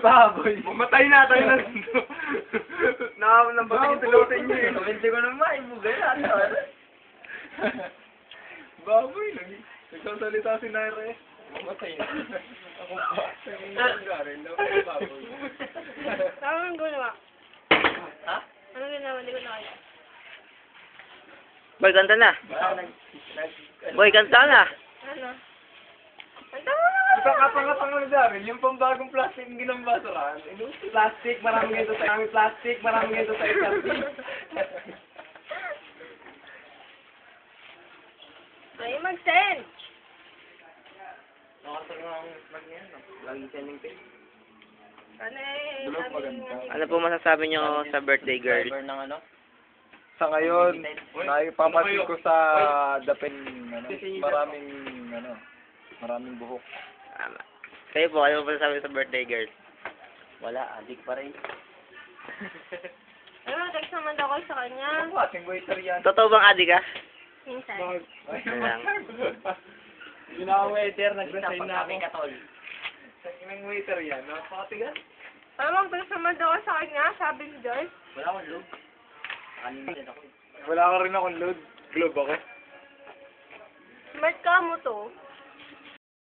Baboy. Mamatay na tayo ng pati tulutin niyo eh. Hindi ko naman, ibugay na. Baboy lang. Nagsasalita si Naira eh. Mamatay na. Ako pa. Na ako baboy. Tama ang ginawa. Ha? Ano ginawa? Hindi ko nakaya. Boy, kanta na. Boy, kanta na. Ano? Ang tama na Ito kapang-kapang ano Daryl, yung pambagong plastic yung ginambasurahan. Ano? Plastic, marami ganito sa aming plastic, marami ganito sa SRT. Ay, mag-send. Nakasal nga ang niya, no? Lagi sending page. Ano eh, sabi Ano po masasabi nyo sa birthday girl? Driver ng ano? Sa ngayon, naipapansin ko sa dapin, ano, maraming, ano, maraming buhok. Tama. Kayo po, ano po masasabi sa birthday girl? Wala, adik pa rin. Ano, text naman ako sa kanya. Ano ba, ating waiter yan? Totoo bang adi ka? Minsan. Ano lang. Yun ako waiter, nag-resign na ako. katol. Sa inang waiter yan, napakatigas. Ano, text naman ako sa kanya. Sabi ni Joyce. Wala akong loob. Kanina din ako. Wala ka rin akong load. Globe ako. Smart ka mo to.